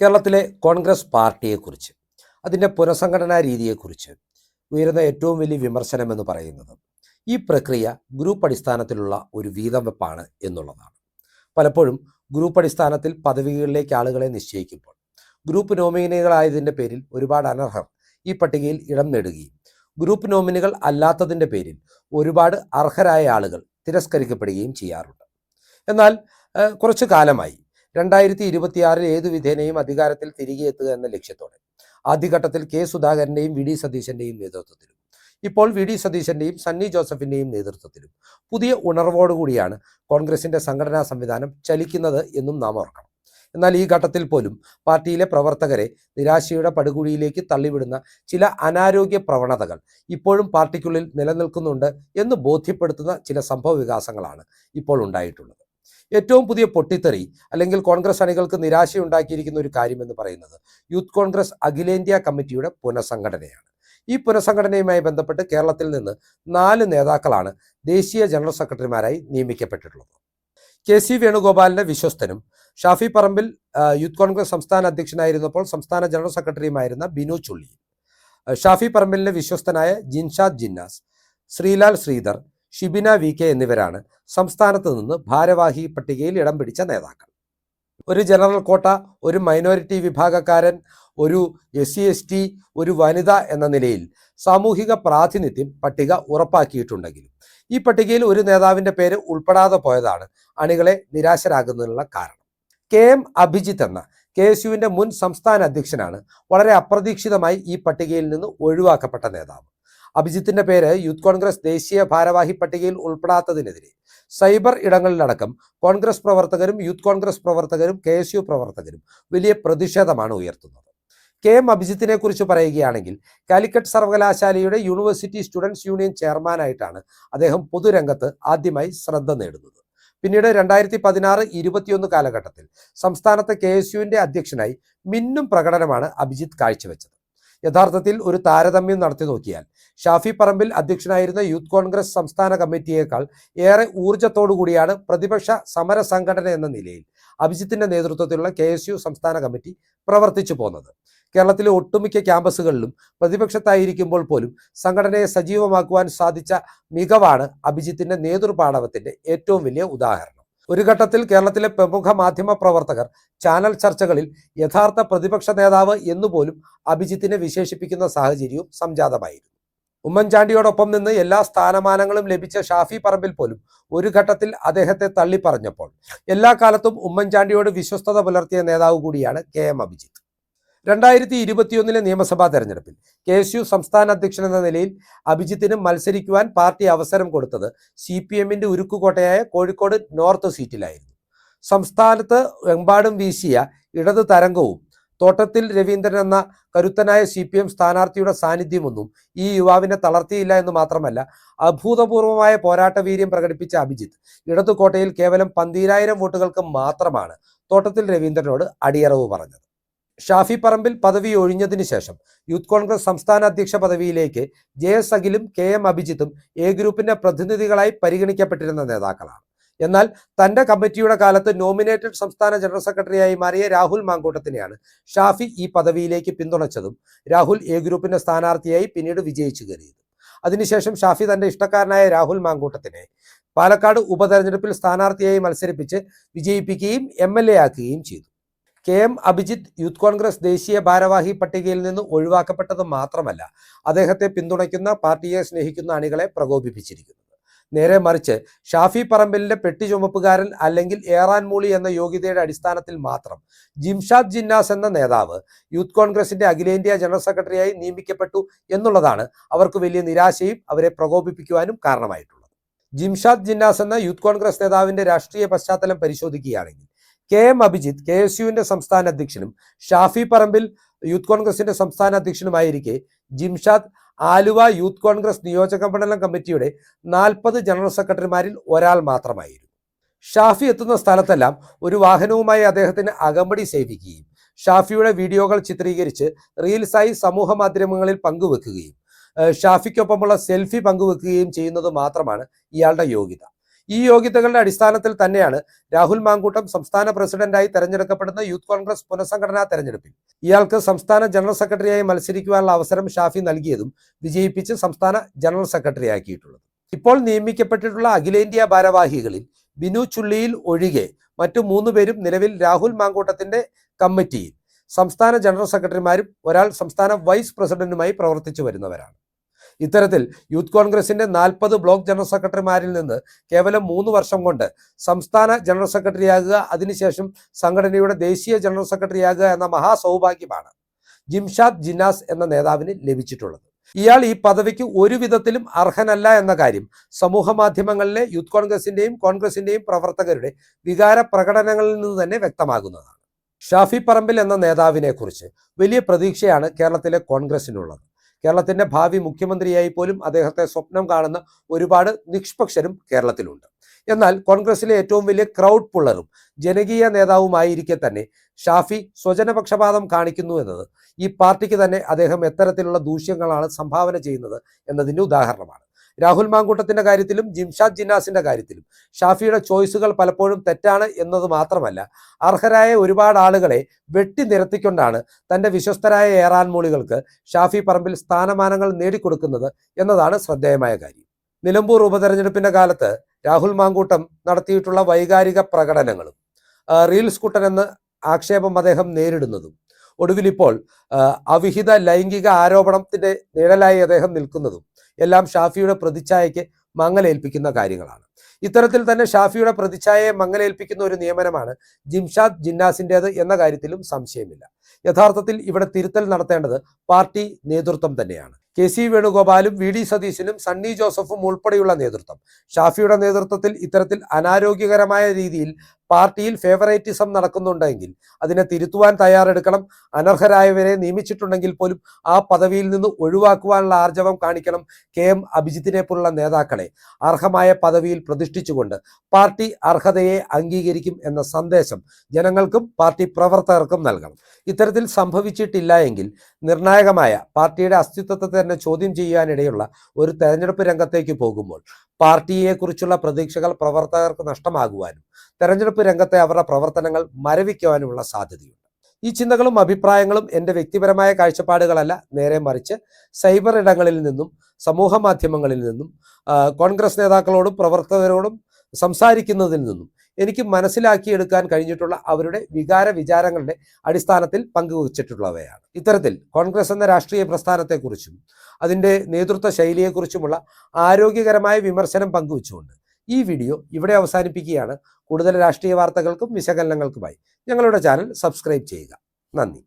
കേരളത്തിലെ കോൺഗ്രസ് പാർട്ടിയെക്കുറിച്ച് അതിന്റെ പുനഃസംഘടനാ രീതിയെക്കുറിച്ച് ഉയരുന്ന ഏറ്റവും വലിയ വിമർശനം എന്ന് പറയുന്നത് ഈ പ്രക്രിയ ഗ്രൂപ്പ് അടിസ്ഥാനത്തിലുള്ള ഒരു വീതം വെപ്പാണ് എന്നുള്ളതാണ്. പലപ്പോഴും ഗ്രൂപ്പ് അടിസ്ഥാനത്തിൽ പദവികളിലേക്ക് ആളുകളെ നിശ്ചയിക്കുമ്പോൾ ഗ്രൂപ്പ് നോമിനികളായതിന്റെ പേരിൽ ഒരുപാട് അനർഹർ ഈ പട്ടികയിൽ ഇടം നേടുകയും ഗ്രൂപ്പ് നോമിനികൾ അല്ലാത്തതിന്റെ പേരിൽ ഒരുപാട് അർഹരായ ആളുകൾ തിരസ്കരിക്കപ്പെടുകയും ചെയ്യാറുണ്ട്. എന്നാൽ കുറച്ചു കാലമായി രണ്ടായിരത്തി ഇരുപത്തിയാറിൽ ഏതു വിധേനയും അധികാരത്തിൽ തിരികെ എത്തുക എന്ന ലക്ഷ്യത്തോടെ. ആദ്യഘട്ടത്തിൽ കെ സുധാകരന്റെയും വി ഡി സതീശന്റെയും നേതൃത്വത്തിലും. ഇപ്പോൾ വി ഡി സതീശന്റെയും സണ്ണി ജോസഫിന്റെയും നേതൃത്വത്തിലും. പുതിയ ഉണർവോടുകൂടിയാണ് കോൺഗ്രസിന്റെ സംഘടനാ സംവിധാനം ചലിക്കുന്നത് എന്നും നാം ഓർക്കണം. എന്നാൽ ഈ ഘട്ടത്തിൽ പോലും പാർട്ടിയിലെ പ്രവർത്തകരെ നിരാശയുടെ പടുകുഴിയിലേക്ക് തള്ളിവിടുന്ന ചില അനാരോഗ്യ പ്രവണതകൾ ഇപ്പോഴും പാർട്ടിക്കുള്ളിൽ നിലനിൽക്കുന്നുണ്ട് എന്ന് ബോധ്യപ്പെടുത്തുന്ന ചില സംഭവ വികാസങ്ങളാണ് ഇപ്പോൾ ഉണ്ടായിട്ടുള്ളത്. ഏറ്റവും പുതിയ പൊട്ടിത്തെറി അല്ലെങ്കിൽ കോൺഗ്രസ് അണികൾക്ക് നിരാശയുണ്ടാക്കിയിരിക്കുന്ന ഒരു കാര്യമെന്ന് പറയുന്നത് യൂത്ത് കോൺഗ്രസ് അഖിലേന്ത്യാ കമ്മിറ്റിയുടെ പുനഃസംഘടനയാണ്. ഈ പുനഃസംഘടനയുമായി ബന്ധപ്പെട്ട് കേരളത്തിൽ നിന്ന് നാല് നേതാക്കളാണ് ദേശീയ ജനറൽ സെക്രട്ടറിമാരായി നിയമിക്കപ്പെട്ടിട്ടുള്ളത്. കെ സി വേണുഗോപാലിന്റെ വിശ്വസ്തനും ഷാഫി പറമ്പിൽ യൂത്ത് കോൺഗ്രസ് സംസ്ഥാന അധ്യക്ഷനായിരുന്നപ്പോൾ സംസ്ഥാന ജനറൽ സെക്രട്ടറിയുമായിരുന്ന ബിനു ചുള്ളി ഷാഫി പറമ്പിലിന്റെ വിശ്വസ്തനായ ജിൻഷാദ് ജിന്നാസ് ശ്രീലാൽ ശ്രീധർ ഷിബിന വി കെ എന്നിവരാണ് സംസ്ഥാനത്ത് നിന്ന് ഭാരവാഹി പട്ടികയിൽ ഇടം പിടിച്ച നേതാക്കൾ. ഒരു ജനറൽ കോട്ട ഒരു മൈനോറിറ്റി വിഭാഗക്കാരൻ ഒരു എസ് സി എസ് ടി ഒരു വനിത എന്ന നിലയിൽ സാമൂഹിക പ്രാതിനിധ്യം പട്ടിക ഉറപ്പാക്കിയിട്ടുണ്ടെങ്കിലും ഈ പട്ടികയിൽ ഒരു നേതാവിന്റെ പേര് ഉൾപ്പെടാതെ പോയതാണ് അണികളെ നിരാശരാകുന്നതിനുള്ള കാരണം. കെ എം അഭിജിത്ത് എന്ന കെ എസ് യുവിന്റെ മുൻ സംസ്ഥാന അധ്യക്ഷനാണ് വളരെ അപ്രതീക്ഷിതമായി ഈ പട്ടികയിൽ നിന്ന് ഒഴിവാക്കപ്പെട്ട നേതാവ്. അഭിജിത്തിന്റെ പേര് യൂത്ത് കോൺഗ്രസ് ദേശീയ ഭാരവാഹി പട്ടികയിൽ ഉൾപ്പെടാത്തതിനെതിരെ. സൈബർ ഇടങ്ങളിലടക്കം കോൺഗ്രസ് പ്രവർത്തകരും യൂത്ത് കോൺഗ്രസ് പ്രവർത്തകരും കെ പ്രവർത്തകരും വലിയ പ്രതിഷേധമാണ് ഉയർത്തുന്നത്. കെ എം അഭിജിത്തിനെ കുറിച്ച് പറയുകയാണെങ്കിൽ കാലിക്കറ്റ് സർവകലാശാലയുടെ യൂണിവേഴ്സിറ്റി സ്റ്റുഡൻസ് യൂണിയൻ ചെയർമാനായിട്ടാണ് അദ്ദേഹം പൊതുരംഗത്ത് ആദ്യമായി ശ്രദ്ധ നേടുന്നത്. പിന്നീട് രണ്ടായിരത്തി പതിനാറ് ഇരുപത്തിയൊന്ന് കാലഘട്ടത്തിൽ സംസ്ഥാനത്തെ കെ എസ് അധ്യക്ഷനായി മിന്നും പ്രകടനമാണ് അഭിജിത്ത് കാഴ്ചവെച്ചത്. യഥാർത്ഥത്തിൽ ഒരു താരതമ്യം നടത്തി നോക്കിയാൽ ഷാഫി പറമ്പിൽ അധ്യക്ഷനായിരുന്ന യൂത്ത് കോൺഗ്രസ് സംസ്ഥാന കമ്മിറ്റിയേക്കാൾ ഏറെ കൂടിയാണ് പ്രതിപക്ഷ സമര സംഘടന എന്ന നിലയിൽ അഭിജിത്തിന്റെ നേതൃത്വത്തിലുള്ള കെ സംസ്ഥാന കമ്മിറ്റി പ്രവർത്തിച്ചു പോന്നത്. കേരളത്തിലെ ഒട്ടുമിക്ക ക്യാമ്പസുകളിലും പ്രതിപക്ഷത്തായിരിക്കുമ്പോൾ പോലും സംഘടനയെ സജീവമാക്കുവാൻ സാധിച്ച മികവാണ് അഭിജിത്തിന്റെ നേതൃപാടവത്തിന്റെ ഏറ്റവും വലിയ ഉദാഹരണം. ഒരു ഘട്ടത്തിൽ കേരളത്തിലെ പ്രമുഖ മാധ്യമ പ്രവർത്തകർ ചാനൽ ചർച്ചകളിൽ യഥാർത്ഥ പ്രതിപക്ഷ നേതാവ് എന്നുപോലും അഭിജിത്തിനെ വിശേഷിപ്പിക്കുന്ന സാഹചര്യവും സംജാതമായിരുന്നു. ഉമ്മൻചാണ്ടിയോടൊപ്പം നിന്ന് എല്ലാ സ്ഥാനമാനങ്ങളും ലഭിച്ച ഷാഫി പറമ്പിൽ പോലും ഒരു ഘട്ടത്തിൽ അദ്ദേഹത്തെ തള്ളിപ്പറഞ്ഞപ്പോൾ എല്ലാ കാലത്തും ഉമ്മൻചാണ്ടിയോട് വിശ്വസ്തത പുലർത്തിയ നേതാവ് കൂടിയാണ് കെ എം അഭിജിത്ത്. രണ്ടായിരത്തി ഇരുപത്തിയൊന്നിലെ നിയമസഭാ തെരഞ്ഞെടുപ്പിൽ കെ എസ് യു സംസ്ഥാന അധ്യക്ഷൻ എന്ന നിലയിൽ അഭിജിത്തിന് മത്സരിക്കുവാൻ പാർട്ടി അവസരം കൊടുത്തത് സി പി എമ്മിന്റെ ഉരുക്കുകോട്ടയായ കോഴിക്കോട് നോർത്ത് സീറ്റിലായിരുന്നു. സംസ്ഥാനത്ത് എമ്പാടും വീശിയ ഇടത് തരംഗവും തോട്ടത്തിൽ രവീന്ദ്രൻ എന്ന കരുത്തനായ സി പി എം സ്ഥാനാർത്ഥിയുടെ സാന്നിധ്യമൊന്നും ഈ യുവാവിനെ തളർത്തിയില്ല എന്ന് മാത്രമല്ല അഭൂതപൂർവമായ പോരാട്ട വീര്യം പ്രകടിപ്പിച്ച അഭിജിത്ത് ഇടതുകോട്ടയിൽ കേവലം പന്തീരായിരം വോട്ടുകൾക്ക് മാത്രമാണ് തോട്ടത്തിൽ രവീന്ദ്രനോട് അടിയറവ് പറഞ്ഞത്. ഷാഫി പറമ്പിൽ പദവി ഒഴിഞ്ഞതിനു ശേഷം യൂത്ത് കോൺഗ്രസ് സംസ്ഥാന അധ്യക്ഷ പദവിയിലേക്ക് ജെ എസ് അഖിലും കെ എം അഭിജിത്തും എ ഗ്രൂപ്പിന്റെ പ്രതിനിധികളായി പരിഗണിക്കപ്പെട്ടിരുന്ന നേതാക്കളാണ്. എന്നാൽ തന്റെ കമ്മിറ്റിയുടെ കാലത്ത് നോമിനേറ്റഡ് സംസ്ഥാന ജനറൽ സെക്രട്ടറിയായി മാറിയ രാഹുൽ മാങ്കൂട്ടത്തിനെയാണ് ഷാഫി ഈ പദവിയിലേക്ക് പിന്തുണച്ചതും രാഹുൽ എ ഗ്രൂപ്പിന്റെ സ്ഥാനാർത്ഥിയായി പിന്നീട് വിജയിച്ചു കയറിയത്. അതിനുശേഷം ഷാഫി തന്റെ ഇഷ്ടക്കാരനായ രാഹുൽ മാങ്കൂട്ടത്തിനെ പാലക്കാട് ഉപതെരഞ്ഞെടുപ്പിൽ സ്ഥാനാർത്ഥിയായി മത്സരിപ്പിച്ച് വിജയിപ്പിക്കുകയും എം ആക്കുകയും ചെയ്തു. K M Abhijith youth Congress ദേശീയ ഭാരവാഹി പട്ടികയിൽ നിന്ന് ഒഴിവാക്കപ്പെട്ടത് മാത്രമല്ല അദ്ദേഹത്തെ പിന്തുണയ്ക്കുന്ന പാർട്ടിയെ സ്നേഹിക്കുന്ന അണികളെ പ്രകോപിപ്പിച്ചിരിക്കുന്നത് നേരെ മറിച്ച് ഷാഫി പറമ്പലിന്റെ പെട്ടി ചുമപ്പുകാരൻ അല്ലെങ്കിൽ ഏറാൻ മൂളി എന്ന യോഗ്യതയുടെ അടിസ്ഥാനത്തിൽ മാത്രം ജിംഷാദ് ജിന്നാസ് എന്ന നേതാവ് യൂത്ത് കോൺഗ്രസിന്റെ അഖിലേന്ത്യാ ജനറൽ സെക്രട്ടറിയായി നിയമിക്കപ്പെട്ടു എന്നുള്ളതാണ് അവർക്ക് വലിയ നിരാശയും അവരെ പ്രകോപിപ്പിക്കുവാനും കാരണമായിട്ടുള്ളത്. ജിംഷാദ് ജിന്നാസ് എന്ന യൂത്ത് കോൺഗ്രസ് നേതാവിന്റെ രാഷ്ട്രീയ പശ്ചാത്തലം പരിശോധിക്കുകയാണെങ്കിൽ K M Abhijith K S യുവിന്റെ സംസ്ഥാന അധ്യക്ഷനും ഷാഫി പറമ്പിൽ യൂത്ത് കോൺഗ്രസിന്റെ സംസ്ഥാന അധ്യക്ഷനുമായിരിക്കെ ജിംഷാദ് ആലുവ യൂത്ത് കോൺഗ്രസ് നിയോജക മണ്ഡലം കമ്മിറ്റിയുടെ നാൽപ്പത് ജനറൽ സെക്രട്ടറിമാരിൽ ഒരാൾ മാത്രമായിരുന്നു. ഷാഫി എത്തുന്ന സ്ഥലത്തെല്ലാം ഒരു വാഹനവുമായി അദ്ദേഹത്തിന് അകമ്പടി സേവിക്കുകയും ഷാഫിയുടെ വീഡിയോകൾ ചിത്രീകരിച്ച് റീൽസായി സമൂഹ മാധ്യമങ്ങളിൽ പങ്കുവെക്കുകയും ഷാഫിക്കൊപ്പമുള്ള സെൽഫി പങ്കുവെക്കുകയും ചെയ്യുന്നത് മാത്രമാണ് ഇയാളുടെ യോഗ്യത. ഈ യോഗ്യതകളുടെ അടിസ്ഥാനത്തിൽ തന്നെയാണ് രാഹുൽ മാങ്കൂട്ടം സംസ്ഥാന പ്രസിഡന്റായി തെരഞ്ഞെടുക്കപ്പെടുന്ന യൂത്ത് കോൺഗ്രസ് പുനഃസംഘടനാ തെരഞ്ഞെടുപ്പിൽ. ഇയാൾക്ക് സംസ്ഥാന ജനറൽ സെക്രട്ടറിയായി മത്സരിക്കുവാനുള്ള അവസരം ഷാഫി നൽകിയതും വിജയിപ്പിച്ച് സംസ്ഥാന ജനറൽ സെക്രട്ടറിയാക്കിയിട്ടുള്ളത് ഇപ്പോൾ നിയമിക്കപ്പെട്ടിട്ടുള്ള അഖിലേന്ത്യാ ഭാരവാഹികളിൽ ബിനു ചുള്ളിയിൽ ഒഴികെ മറ്റു മൂന്ന് പേരും നിലവിൽ രാഹുൽ മാങ്കൂട്ടത്തിന്റെ കമ്മിറ്റിയിൽ. സംസ്ഥാന ജനറൽ സെക്രട്ടറിമാരും ഒരാൾ സംസ്ഥാന വൈസ് പ്രസിഡന്റുമായി പ്രവർത്തിച്ചു വരുന്നവരാണ്. ഇത്തരത്തിൽ യൂത്ത് കോൺഗ്രസിന്റെ നാൽപ്പത് ബ്ലോക്ക് ജനറൽ സെക്രട്ടറിമാരിൽ നിന്ന് കേവലം മൂന്ന് വർഷം കൊണ്ട് സംസ്ഥാന ജനറൽ സെക്രട്ടറിയാകുക അതിനുശേഷം സംഘടനയുടെ ദേശീയ ജനറൽ സെക്രട്ടറിയാകുക എന്ന മഹാസൗഭാഗ്യമാണ് ജിംഷാദ് ജിനാസ് എന്ന നേതാവിന് ലഭിച്ചിട്ടുള്ളത്. ഇയാൾ ഈ പദവിക്ക് ഒരു വിധത്തിലും അർഹനല്ല എന്ന കാര്യം സമൂഹ മാധ്യമങ്ങളിലെ യൂത്ത് കോൺഗ്രസിന്റെയും കോൺഗ്രസിന്റെയും പ്രവർത്തകരുടെ വികാര പ്രകടനങ്ങളിൽ നിന്ന് തന്നെ വ്യക്തമാകുന്നതാണ്. ഷാഫി പറമ്പിൽ എന്ന നേതാവിനെ കുറിച്ച് വലിയ പ്രതീക്ഷയാണ് കേരളത്തിലെ കോൺഗ്രസിനുള്ളത്. കേരളത്തിന്റെ ഭാവി മുഖ്യമന്ത്രിയായി പോലും അദ്ദേഹത്തെ സ്വപ്നം കാണുന്ന ഒരുപാട് നിഷ്പക്ഷരും കേരളത്തിലുണ്ട്. എന്നാൽ കോൺഗ്രസിലെ ഏറ്റവും വലിയ ക്രൗഡ് പുള്ളറും ജനകീയ നേതാവുമായിരിക്കെ തന്നെ ഷാഫി സ്വജനപക്ഷപാതം കാണിക്കുന്നു എന്നത് ഈ പാർട്ടിക്ക് തന്നെ അദ്ദേഹം എത്തരത്തിലുള്ള ദൂഷ്യങ്ങളാണ് സംഭാവന ചെയ്യുന്നത് എന്നതിന്റെ ഉദാഹരണമാണ്. രാഹുൽ മാങ്കൂട്ടത്തിന്റെ കാര്യത്തിലും ജിംഷാദ് ജിന്നാസിന്റെ കാര്യത്തിലും. ഷാഫിയുടെ ചോയ്സുകൾ പലപ്പോഴും തെറ്റാണ് എന്നത് മാത്രമല്ല അർഹരായ ഒരുപാട് ആളുകളെ വെട്ടി നിരത്തിക്കൊണ്ടാണ് തന്റെ വിശ്വസ്തരായ ഏറാൻ മൂളികൾക്ക് ഷാഫി പറമ്പിൽ സ്ഥാനമാനങ്ങൾ നേടിക്കൊടുക്കുന്നത് എന്നതാണ് ശ്രദ്ധേയമായ കാര്യം. നിലമ്പൂർ ഉപതെരഞ്ഞെടുപ്പിന്റെ കാലത്ത് രാഹുൽ മാങ്കൂട്ടം നടത്തിയിട്ടുള്ള വൈകാരിക പ്രകടനങ്ങളും റീൽസ് കുട്ടൻ എന്ന് ആക്ഷേപം അദ്ദേഹം നേരിടുന്നതും ഒടുവിൽ ഇപ്പോൾ അവിഹിത ലൈംഗിക ആരോപണത്തിന്റെ നിഴലായി അദ്ദേഹം നിൽക്കുന്നതും എല്ലാം ഷാഫിയുടെ പ്രതിച്ഛായയ്ക്ക് മങ്ങലേൽപ്പിക്കുന്ന കാര്യങ്ങളാണ്. ഇത്തരത്തിൽ തന്നെ ഷാഫിയുടെ പ്രതിച്ഛായയെ മങ്ങലേൽപ്പിക്കുന്ന ഒരു നിയമനമാണ് ജിംഷാദ് ജിന്നാസിന്റെത് എന്ന കാര്യത്തിലും സംശയമില്ല. യഥാർത്ഥത്തിൽ ഇവിടെ തിരുത്തൽ നടത്തേണ്ടത് പാർട്ടി നേതൃത്വം തന്നെയാണ്. കെ സി വേണുഗോപാലും വി ഡി സതീശനും സണ്ണി ജോസഫും ഉൾപ്പെടെയുള്ള നേതൃത്വം. ഷാഫിയുടെ നേതൃത്വത്തിൽ ഇത്തരത്തിൽ അനാരോഗ്യകരമായ രീതിയിൽ പാർട്ടിയിൽ ഫേവറേറ്റിസം നടക്കുന്നുണ്ടെങ്കിൽ അതിനെ തിരുത്തുവാൻ തയ്യാറെടുക്കണം. അനർഹരായവരെ നിയമിച്ചിട്ടുണ്ടെങ്കിൽ പോലും ആ പദവിയിൽ നിന്ന് ഒഴിവാക്കുവാനുള്ള ആർജവം കാണിക്കണം കെ എം അഭിജിത്തിനെ പോലുള്ള നേതാക്കളെ. അർഹമായ പദവിയിൽ പ്രതിഷ്ഠിച്ചുകൊണ്ട് പാർട്ടി അർഹതയെ അംഗീകരിക്കും എന്ന സന്ദേശം ജനങ്ങൾക്കും പാർട്ടി പ്രവർത്തകർക്കും നൽകണം. ഇത്തരത്തിൽ സംഭവിച്ചിട്ടില്ല എങ്കിൽ നിർണായകമായ പാർട്ടിയുടെ അസ്തിത്വത്തെ തന്നെ ചോദ്യം ചെയ്യാനിടയുള്ള ഒരു തെരഞ്ഞെടുപ്പ് രംഗത്തേക്ക് പോകുമ്പോൾ പാർട്ടിയെക്കുറിച്ചുള്ള പ്രതീക്ഷകൾ പ്രവർത്തകർക്ക് നഷ്ടമാകുവാനും തെരഞ്ഞെടുപ്പ് രംഗത്തെ അവരുടെ പ്രവർത്തനങ്ങൾ മരവിക്കുവാനുമുള്ള സാധ്യതയുണ്ട്. ഈ ചിന്തകളും അഭിപ്രായങ്ങളും എന്റെ വ്യക്തിപരമായ കാഴ്ചപ്പാടുകളല്ല. നേരെ മറിച്ച് സൈബർ ഇടങ്ങളിൽ നിന്നും സമൂഹ മാധ്യമങ്ങളിൽ നിന്നും കോൺഗ്രസ് നേതാക്കളോടും പ്രവർത്തകരോടും സംസാരിക്കുന്നതിൽ നിന്നും എനിക്ക് മനസ്സിലാക്കിയെടുക്കാൻ കഴിഞ്ഞിട്ടുള്ള അവരുടെ വികാര വിചാരങ്ങളുടെ അടിസ്ഥാനത്തിൽ പങ്കുവച്ചിട്ടുള്ളവയാണ്. ഇത്തരത്തിൽ കോൺഗ്രസ് എന്ന രാഷ്ട്രീയ പ്രസ്ഥാനത്തെക്കുറിച്ചും അതിന്റെ നേതൃത്വ ശൈലിയെക്കുറിച്ചുമുള്ള ആരോഗ്യകരമായ വിമർശനം പങ്കുവച്ചുകൊണ്ട് ഈ വീഡിയോ ഇവിടെ അവസാനിപ്പിക്കുകയാണ്. കൂടുതൽ രാഷ്ട്രീയ വാർത്തകൾക്കും വിശകലനങ്ങൾക്കുമായി ഞങ്ങളുടെ ചാനൽ സബ്സ്ക്രൈബ് ചെയ്യുക. നന്ദി.